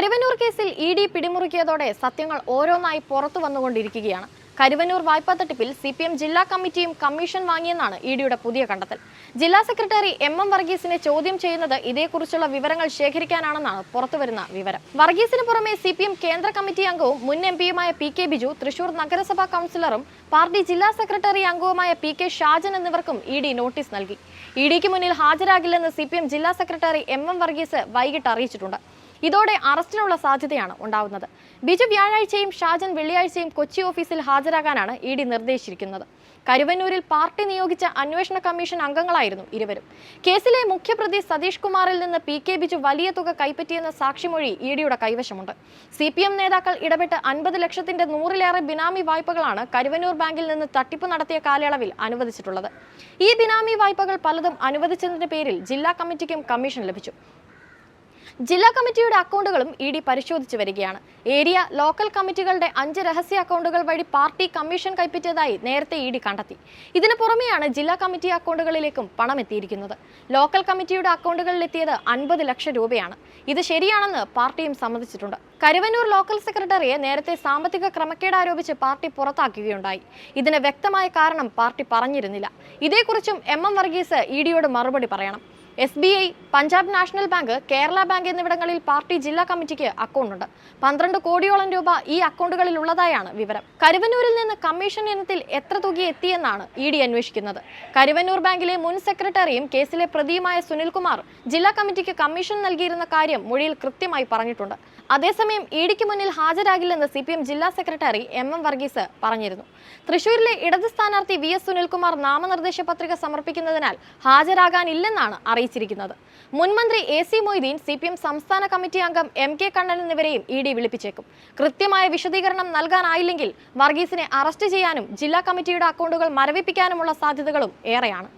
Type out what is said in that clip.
കരുവന്നൂർ കേസിൽ E D പിടിമുറുക്കിയതോടെ സത്യങ്ങൾ ഓരോന്നായി പുറത്തു വന്നുകൊണ്ടിരിക്കുകയാണ്. കരുവന്നൂർ വായ്പാ തട്ടിപ്പിൽ സി പി എം ജില്ലാ കമ്മിറ്റിയും കമ്മീഷൻ വാങ്ങിയെന്നാണ് ഇ ഡിയുടെ പുതിയ കണ്ടെത്തൽ. ജില്ലാ സെക്രട്ടറി എം എം വർഗീസിനെ ചോദ്യം ചെയ്യുന്നത് ഇതേക്കുറിച്ചുള്ള വിവരങ്ങൾ ശേഖരിക്കാനാണെന്നാണ് പുറത്തുവരുന്ന വിവരം. വർഗീസിന് പുറമെ സി പി എം കേന്ദ്ര കമ്മിറ്റി അംഗവും മുൻ എം പിയുമായ പി കെ ബിജു തൃശൂർ നഗരസഭാ കൗൺസിലറും പാർട്ടി ജില്ലാ സെക്രട്ടറി അംഗവുമായ പി കെ ഷാജൻ എന്നിവർക്കും ഇ ഡി നോട്ടീസ് നൽകി. ഇ ഡിക്ക് മുന്നിൽ ഹാജരാകില്ലെന്ന് സി പി എം ജില്ലാ സെക്രട്ടറി എം എം വർഗീസ് വൈകിട്ട് അറിയിച്ചിട്ടുണ്ട്. ഇതോടെ അറസ്റ്റിനുള്ള സാധ്യതയാണ് ഉണ്ടാവുന്നത്. ബിജു വ്യാഴാഴ്ചയും ഷാജൻ വെള്ളിയാഴ്ചയും കൊച്ചി ഓഫീസിൽ ഹാജരാകാനാണ് ഇ ഡി നിർദ്ദേശിച്ചിരിക്കുന്നത്. കരുവന്നൂരിൽ പാർട്ടി നിയോഗിച്ച അന്വേഷണ കമ്മീഷൻ അംഗങ്ങളായിരുന്നു ഇരുവരും. കേസിലെ മുഖ്യപ്രതി സതീഷ് കുമാറിൽ നിന്ന് പി കെ ബിജു വലിയ തുക കൈപ്പറ്റിയെന്ന സാക്ഷിമൊഴി ഇ ഡിയുടെ കൈവശമുണ്ട്. സി പി എം നേതാക്കൾ ഇടപെട്ട് അൻപത് ലക്ഷത്തിന്റെ നൂറിലേറെ ബിനാമി വായ്പകളാണ് കരുവന്നൂർ ബാങ്കിൽ നിന്ന് തട്ടിപ്പ് നടത്തിയ കാലയളവിൽ അനുവദിച്ചിട്ടുള്ളത്. ഈ ബിനാമി വായ്പകൾ പലതും അനുവദിച്ചതിന്റെ പേരിൽ ജില്ലാ കമ്മിറ്റിക്കും കമ്മീഷൻ ലഭിച്ചു. ജില്ലാ കമ്മിറ്റിയുടെ അക്കൗണ്ടുകളും ഇ ഡി പരിശോധിച്ചു വരികയാണ്. ഏരിയ ലോക്കൽ കമ്മിറ്റികളുടെ അഞ്ച് രഹസ്യ അക്കൗണ്ടുകൾ വഴി പാർട്ടി കമ്മീഷൻ കൈപ്പറ്റിയതായി നേരത്തെ ഇ ഡി കണ്ടെത്തി. ഇതിനു പുറമെയാണ് ജില്ലാ കമ്മിറ്റി അക്കൗണ്ടുകളിലേക്കും പണം എത്തിയിരിക്കുന്നത്. ലോക്കൽ കമ്മിറ്റിയുടെ അക്കൗണ്ടുകളിൽ എത്തിയത് അൻപത് ലക്ഷം രൂപയാണ്. ഇത് ശരിയാണെന്ന് പാർട്ടിയും സമ്മതിച്ചിട്ടുണ്ട്. കരുവന്നൂർ ലോക്കൽ സെക്രട്ടറിയെ നേരത്തെ സാമ്പത്തിക ക്രമക്കേട് ആരോപിച്ച് പാർട്ടി പുറത്താക്കുകയുണ്ടായി. ഇതിന് വ്യക്തമായ കാരണം പാർട്ടി പറഞ്ഞിരുന്നില്ല. ഇതേക്കുറിച്ചും എം എം വർഗീസ് ഇ ഡിയോട് മറുപടി പറയണം. S B I Punjab national bank Kerala bank എന്നിവിടങ്ങളിൽ പാർട്ടി ജില്ലാ കമ്മിറ്റിക്ക് അക്കൗണ്ടുണ്ട്. പന്ത്രണ്ട് കോടിയോളം രൂപ ഈ അക്കൗണ്ടുകളിൽ ഉള്ളതായാണ് വിവരം. കരുവന്നൂരിൽ നിന്ന് കമ്മീഷൻ ഇനത്തിൽ എത്ര തുക എത്തിയെന്നാണ് ഇ ഡി അന്വേഷിക്കുന്നത്. കരുവന്നൂർ ബാങ്കിലെ മുൻ സെക്രട്ടറിയും കേസിലെ പ്രതിയുമായ സുനിൽകുമാർ ജില്ലാ കമ്മിറ്റിക്ക് കമ്മീഷൻ നൽകിയിരുന്ന കാര്യം മൊഴിയിൽ കൃത്യമായി പറഞ്ഞിട്ടുണ്ട്. അതേസമയം ഇ ഡിക്ക് മുന്നിൽ ഹാജരാകില്ലെന്ന് സി പി എം ജില്ലാ സെക്രട്ടറി എം എം വർഗീസ് പറഞ്ഞിരുന്നു. തൃശൂരിലെ ഇടത് സ്ഥാനാർത്ഥി വി എസ് സുനിൽകുമാർ നാമനിർദ്ദേശ പത്രിക സമർപ്പിക്കുന്നതിനാൽ ഹാജരാകാനില്ലെന്നാണ് അറിയിച്ചിരിക്കുന്നത്. മുൻമന്ത്രി A C Moideen C P M സംസ്ഥാന കമ്മിറ്റി അംഗം എം കെ കണ്ണൻ എന്നിവരെയും ഇ ഡി വിളിപ്പിച്ചേക്കും. കൃത്യമായ വിശദീകരണം നൽകാനായില്ലെങ്കിൽ വർഗീസിനെ അറസ്റ്റ് ചെയ്യാനും ജില്ലാ കമ്മിറ്റിയുടെ അക്കൗണ്ടുകൾ മരവിപ്പിക്കാനുമുള്ള സാധ്യതകളും ഏറെയാണ്.